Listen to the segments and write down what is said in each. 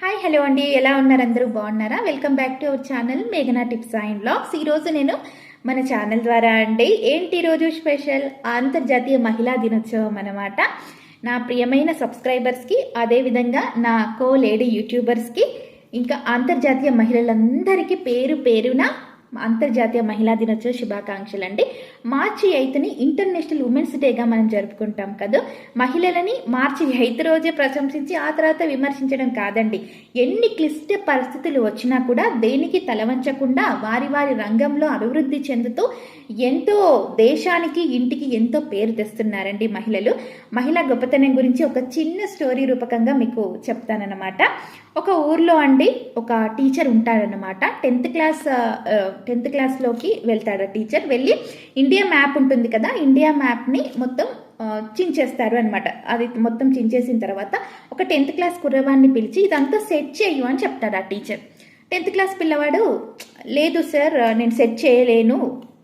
Hi hello అండి. ఎలా ఉన్నారు అందరూ? బాగున్నారా? Welcome back to our channel మేఘనా టిప్స్ అండ్ బ్లాగ్స్ ఈరోజు నేను మన ఛానల్ ద్వారా అండి ఏంటి రోజు స్పెషల్ అంతర్జాతీయ మహిళా దినోత్సవం అన్నమాట. నా ప్రియమైన సబ్స్క్రైబర్స్కి అదేవిధంగా నా కో లేడీ యూట్యూబర్స్కి ఇంకా అంతర్జాతీయ మహిళలందరికీ పేరు పేరున అంతర్జాతీయ మహిళా దినోత్సవ శుభాకాంక్షలు అండి మార్చి ఎయిత్ని ఇంటర్నేషనల్ ఉమెన్స్ డేగా మనం జరుపుకుంటాం కదా? మహిళలని మార్చి ఎయిత్ రోజే ప్రశంసించి ఆ తర్వాత విమర్శించడం కాదండి. ఎన్ని క్లిష్ట పరిస్థితులు వచ్చినా కూడా దేనికి తలవంచకుండా వారి వారి రంగంలో అభివృద్ధి చెందుతూ ఎంతో దేశానికి ఇంటికి ఎంతో పేరు తెస్తున్నారండి మహిళలు. మహిళా గొప్పతనం గురించి ఒక చిన్న స్టోరీ రూపకంగా మీకు చెప్తానన్నమాట. ఒక ఊర్లో అండి ఒక టీచర్ ఉంటారన్నమాట టెన్త్ క్లాస్ టెన్త్ క్లాస్లోకి వెళ్తాడు ఆ టీచర్. వెళ్ళి ఇండియా మ్యాప్ ఉంటుంది కదా ఇండియా మ్యాప్ని మొత్తం చించేస్తారు అనమాట అది మొత్తం చించేసిన తర్వాత ఒక టెన్త్ క్లాస్ కుర్రవాడిని పిలిచి ఇదంతా సెట్ చేయు అని చెప్తాడు ఆ టీచర్. టెన్త్ క్లాస్ పిల్లవాడు లేదు సార్ నేను సెట్ చేయలేను.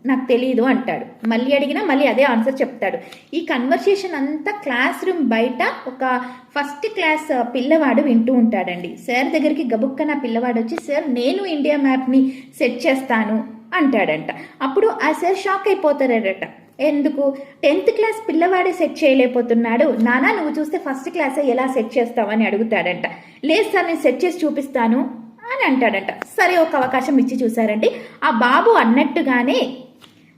నాకు తెలియదు అంటాడు. మళ్ళీ అడిగినా మళ్ళీ అదే ఆన్సర్ చెప్తాడు. ఈ కన్వర్సేషన్ అంతా క్లాస్ రూమ్ బయట ఒక ఫస్ట్ క్లాస్ పిల్లవాడు వింటూ ఉంటాడండి. సార్ దగ్గరికి గబుక్కన పిల్లవాడు వచ్చి సార్ నేను ఇండియా మ్యాప్ని సెట్ చేస్తాను అంటాడంట. అప్పుడు ఆ సార్ షాక్ అయిపోతారట. ఎందుకు? టెన్త్ క్లాస్ పిల్లవాడే సెట్ చేయలేకపోతున్నాడు. నానా నువ్వు చూస్తే ఫస్ట్ క్లాస్ ఎలా సెట్ చేస్తావని అడుగుతాడంట. లేదు సార్ నేను సెట్ చేసి చూపిస్తాను అని అంటాడంట. సరే ఒక అవకాశం ఇచ్చి చూసారండి ఆ బాబు అన్నట్టుగానే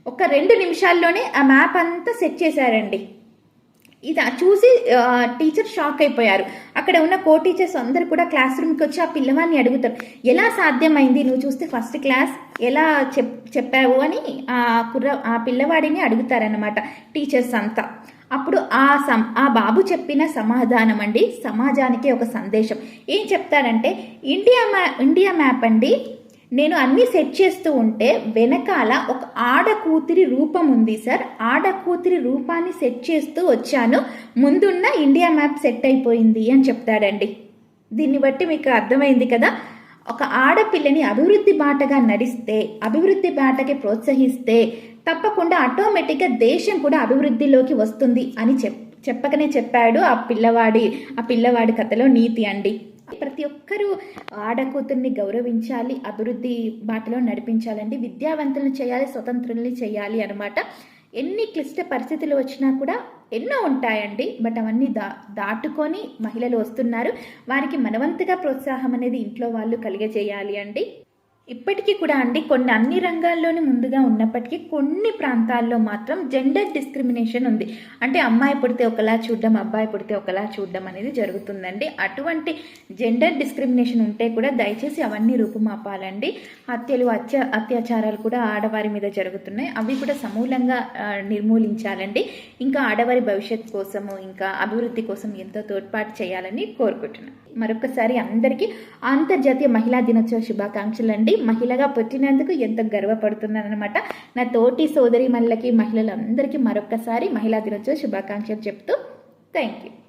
ఒక రెండు నిమిషాల్లోనే ఆ మ్యాప్ అంతా సెట్ చేశారండి. ఇది చూసి టీచర్ షాక్ అయిపోయారు. అక్కడ ఉన్న కో టీచర్స్ అందరు కూడా క్లాస్ రూమ్కి వచ్చి ఆ పిల్లవాడిని అడుగుతారు ఎలా సాధ్యమైంది? నువ్వు చూస్తే ఫస్ట్ క్లాస్ ఎలా చెప్ చెప్పావు? అని ఆ కుర్ర ఆ పిల్లవాడిని అడుగుతారన్నమాట టీచర్స్ అంతా. అప్పుడు ఆ సం ఆ బాబు చెప్పిన సమాధానం అండి సమాజానికి ఒక సందేశం. ఏం చెప్తారంటే ఇండియా మ్యా ఇండియా మ్యాప్ అండి నేను అన్నీ సెట్ చేస్తూ ఉంటే వెనకాల ఒక ఆడ కూతురి రూపం ఉంది సార్. ఆడ కూతురి రూపాన్ని సెట్ చేస్తూ వచ్చాను. ముందున్న ఇండియా మ్యాప్ సెట్ అయిపోయింది అని చెప్తాడండి. దీన్ని బట్టి మీకు అర్థమైంది కదా? ఒక ఆడపిల్లని అభివృద్ధి బాటగా నడిస్తే అభివృద్ధి బాటకి ప్రోత్సహిస్తే తప్పకుండా ఆటోమేటిక్గా దేశం కూడా అభివృద్ధిలోకి వస్తుంది అని చెప్ చెప్పకనే చెప్పాడు ఆ పిల్లవాడి ఆ పిల్లవాడి కథలో నీతి అండి. ప్రతి ఒక్కరూ ఆడకూతుర్ని గౌరవించాలి అభివృద్ధి బాటలో నడిపించాలండి విద్యావంతులను చేయాలి స్వతంత్రుల్ని చేయాలి అనమాట ఎన్ని క్లిష్ట పరిస్థితులు వచ్చినా కూడా ఎన్నో ఉంటాయండి బట్ అవన్నీ దా దాటుకొని మహిళలు వస్తున్నారు. వారికి మనవంతుగా ప్రోత్సాహం అనేది ఇంట్లో వాళ్ళు కలిగజేయాలి అండి. ఇప్పటికీ కూడా అండి కొన్ని అన్ని రంగాల్లోనే ముందుగా ఉన్నప్పటికీ కొన్ని ప్రాంతాల్లో మాత్రం జెండర్ డిస్క్రిమినేషన్ ఉంది. అంటే అమ్మాయి పుడితే ఒకలా చూడడం అబ్బాయి పుడితే ఒకలా చూడడం అనేది జరుగుతుందండి. అటువంటి జెండర్ డిస్క్రిమినేషన్ ఉంటే కూడా దయచేసి అవన్నీ రూపుమాపాలండి. హత్యలు అత్య అత్యాచారాలు కూడా ఆడవారి మీద జరుగుతున్నాయి. అవి కూడా సమూలంగా నిర్మూలించాలండి. ఇంకా ఆడవారి భవిష్యత్ కోసము ఇంకా అభివృద్ధి కోసం ఎంతో తోడ్పాటు చేయాలని కోరుకుంటున్నాను. మరొకసారి అందరికీ అంతర్జాతీయ మహిళా దినోత్సవ శుభాకాంక్షలు అండి మహిళగా పుట్టినందుకు ఎంతో గర్వపడుతున్నాను అనమాట నా తోటి సోదరి మల్లకి మహిళలందరికీ మరొకసారి మహిళా దినోత్సవ శుభాకాంక్షలు చెప్తూ థ్యాంక్ యూ